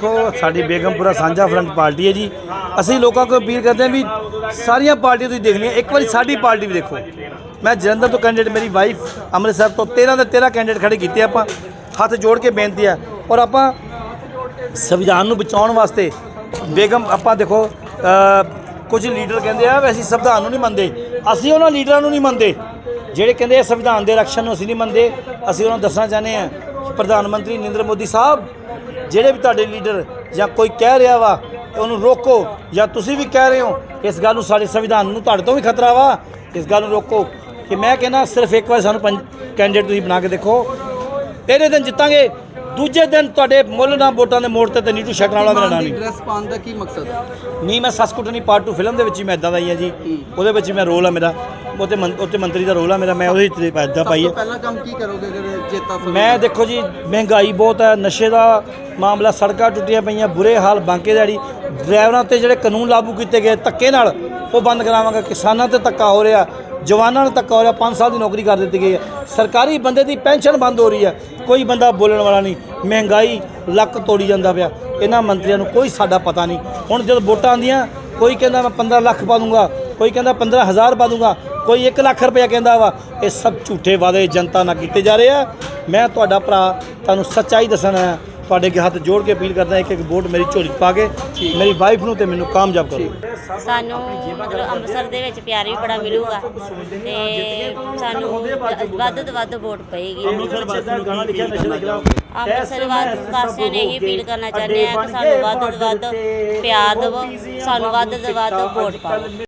ਦੇਖੋ, ਸਾਡੀ ਬੇਗਮਪੁਰਾ ਸਾਂਝਾ ਫਰੰਟ ਪਾਰਟੀ ਹੈ ਜੀ। ਅਸੀਂ ਲੋਕਾਂ ਕੋਲ ਅਪੀਲ ਕਰਦੇ ਹਾਂ ਵੀ ਸਾਰੀਆਂ ਪਾਰਟੀਆਂ ਤੁਸੀਂ ਦੇਖਣੀਆਂ ਇੱਕ ਵਾਰੀ ਸਾਡੀ ਪਾਰਟੀ ਵੀ ਦੇਖੋ। ਮੈਂ ਜਲੰਧਰ ਤੋਂ ਕੈਂਡੀਡੇਟ ਮੇਰੀ ਵਾਈਫ ਅੰਮ੍ਰਿਤਸਰ ਤੋਂ 13 ਦੇ 13 ਕੈਂਡੀਡੇਟ ਖੜੇ ਕੀਤੇ ਆਪਾਂ। ਹੱਥ ਜੋੜ ਕੇ ਬੇਨਤੀ ਆ। ਔਰ ਆਪਾਂ ਸੰਵਿਧਾਨ ਨੂੰ ਬਚਾਉਣ ਵਾਸਤੇ ਬੇਗਮ, ਆਪਾਂ ਦੇਖੋ ਕੁਝ ਲੀਡਰ ਕਹਿੰਦੇ ਆ ਵੀ ਸੰਵਿਧਾਨ ਨੂੰ ਨਹੀਂ ਮੰਨਦੇ। ਅਸੀਂ ਉਹਨਾਂ ਲੀਡਰਾਂ ਨੂੰ ਨਹੀਂ ਮੰਨਦੇ। ਜਿਹੜੇ ਕਹਿੰਦੇ ਸੰਵਿਧਾਨ ਦੇ ਰਕਸ਼ਨ ਨੂੰ ਅਸੀਂ ਨਹੀਂ ਮੰਨਦੇ। ਅਸੀਂ ਉਹਨਾਂ ਨੂੰ ਦੱਸਣਾ ਚਾਹੁੰਦੇ ਆ ਪ੍ਰਧਾਨ ਮੰਤਰੀ ਨਰਿੰਦਰ ਮੋਦੀ ਸਾਹਿਬ ਜਿਹੜੇ ਵੀ ਤੁਹਾਡੇ ਲੀਡਰ ਜਾਂ ਕੋਈ ਕਹਿ ਰਿਹਾ ਵਾ ਉਹਨੂੰ ਰੋਕੋ ਜਾਂ ਤੁਸੀਂ ਵੀ ਕਹਿ ਰਹੇ ਹੋ ਇਸ ਗੱਲ ਨੂੰ ਸਾਡੇ ਸੰਵਿਧਾਨ ਨੂੰ ਤੁਹਾਡੇ ਤੋਂ ਵੀ ਖਤਰਾ ਵਾ, ਇਸ ਗੱਲ ਨੂੰ ਰੋਕੋ ਕਿ ਮੈਂ ਕਹਿੰਦਾ ਸਿਰਫ ਇੱਕ ਵਾਰ ਸਾਨੂੰ ਪੰਜ ਕੈਂਡੀਡੇਟ ਤੁਸੀਂ ਬਣਾ ਕੇ ਦੇਖੋ। ਪਹਿਲੇ ਦਿਨ ਜਿੱਤਾਂਗੇ। ਦੂਜੇ ਦਿਨ ਤੁਹਾਡੇ ਮੁੱਲ ਨਾਲ ਵੋਟਾਂ ਦੇ ਮੋੜ ਤੇ ਤੇ ਨੀਟੂ ਛੱਡਣ ਵਾਲਾ ਮੇਰਾ ਨਹੀਂ। ਡਰੈਸ ਪਾਉਣ ਦਾ ਕੀ ਮਕਸਦ? ਹੈ ਨਹੀਂ ਮੈਂ ਸਸਕੁਟਨੀ ਪਾਰਟ 2 ਫਿਲਮ ਦੇ ਵਿੱਚ ਹੀ ਮੈਂ ਇਦਾਂ ਦਾ ਹੀ ਆ ਜੀ। ਉਹਦੇ ਵਿੱਚ ਮੈਂ ਰੋਲ ਆ ਮੇਰਾ। ਉਹਤੇ ਮੰ- ਉੱਤੇ ਮੰਤਰੀ ਦਾ ਰੋਲ ਆ ਮੇਰਾ। ਮੈਂ ਉਹਦੇ ਵਿੱਚ ਇਦਾਂ ਪਾਈ ਹੈ ਪਹਿਲਾ ਕੰਮ ਕੀ ਕਰੋਗੇ ਅਗਰ ਜੇਤਾ ਮੈਂ ਦੇਖੋ ਜੀ ਮਹਿੰਗਾਈ ਬਹੁਤ ਹੈ ਨਸ਼ੇ ਦਾ ਮਾਮਲਾ ਸੜਕਾਂ ਟੁੱਟੀਆਂ ਪਈਆਂ ਬੁਰੇ ਹਾਲ ਬਾਂਕੇ ਦਿਹਾੜੀ। ਡਰਾਈਵਰਾਂ ਤੇ ਜਿਹੜੇ ਕਾਨੂੰਨ ਲਾਗੂ ਕੀਤੇ ਗਏ ਧੱਕੇ ਨਾਲ ਉਹ ਬੰਦ ਕਰਾਵਾਂਗਾ। ਕਿਸਾਨਾਂ ਤੇ ਧੱਕਾ ਹੋ ਰਿਹਾ, ਜਵਾਨਾਂ ਨੂੰ ਧੱਕਾ ਹੋ ਰਿਹਾ 5 ਸਾਲ ਦੀ ਨੌਕਰੀ ਕਰ ਦਿੱਤੀ ਗਈ ਹੈ। ਸਰਕਾਰੀ ਬੰਦੇ ਦੀ ਪੈਨਸ਼ਨ ਬੰਦ ਹੋ ਰਹੀ ਹੈ। ਕੋਈ ਬੰਦਾ ਬੋਲਣ ਵਾਲਾ ਨਹੀਂ। ਮਹਿੰਗਾਈ ਲੱਕ ਤੋੜੀ ਜਾਂਦਾ ਪਿਆ। ਇਹਨਾਂ ਮੰਤਰੀਆਂ ਨੂੰ ਕੋਈ ਸਾਡਾ ਪਤਾ ਨਹੀਂ। ਹੁਣ ਜਦੋਂ ਵੋਟਾਂ ਆਉਂਦੀਆਂ, ਕੋਈ ਕਹਿੰਦਾ ਮੈਂ 15 ਲੱਖ ਪਾ ਦੂੰਗਾ, ਕੋਈ ਕਹਿੰਦਾ 15000 ਪਾ ਦੂੰਗਾ, ਕੋਈ 1 ਲੱਖ ਰੁਪਇਆ ਕਹਿੰਦਾ ਵਾ। ਇਹ ਸਭ ਝੂਠੇ ਵਾਅਦੇ ਜਨਤਾ ਨਾਲ ਕੀਤੇ ਜਾ ਰਹੇ ਆ। ਮੈਂ ਤੁਹਾਡਾ ਭਰਾ ਤੁਹਾਨੂੰ ਸੱਚਾਈ ਦੱਸਣਾ ਹੈ ਤੁਹਾਡੇ ਅੱਗੇ ਹੱਥ ਜੋੜ ਕੇ ਅਪੀਲ ਕਰਦਾ ਇੱਕ ਇੱਕ ਵੋਟ ਮੇਰੀ ਝੋਲੀ 'ਚ ਪਾ ਕੇ ਮੇਰੀ ਵਾਈਫ ਨੂੰ ਤੇ ਮੈਨੂੰ ਕਾਮਯਾਬ ਕਰੋ। ਸਾਨੂੰ ਮਤਲਬ ਅੰਮ੍ਰਿਤਸਰ ਦੇ ਵਿੱਚ ਪਿਆਰ ਵੀ ਬੜਾ ਮਿਲੂਗਾ ਤੇ ਸਾਨੂੰ ਵੱਧ ਤੋਂ ਵੱਧ ਵੋਟ ਪਏਗੀ। ਅੰਮ੍ਰਿਤਸਰ ਵਾਸੀਆਂ ਦਾ ਗਾਣਾ ਲਿਖਿਆ ਨਸ਼ੇ ਦਾ ਖਿਲਾਫ। ਅੰਮ੍ਰਿਤਸਰ ਵਾ- ਵਾਸੀਆਂ ਨੇ ਇਹੀ ਅਪੀਲ ਕਰਨਾ ਚਾਹੁੰਦੇ ਆ ਕਿ ਸਾਨੂੰ ਵੱਧ ਤੋਂ ਵੱਧ ਪਿਆਰ ਦਿਵੋ ਸਾਨੂੰ ਵੱਧ ਤੋਂ ਵੱਧ ਵੋਟ ਪਾਓ।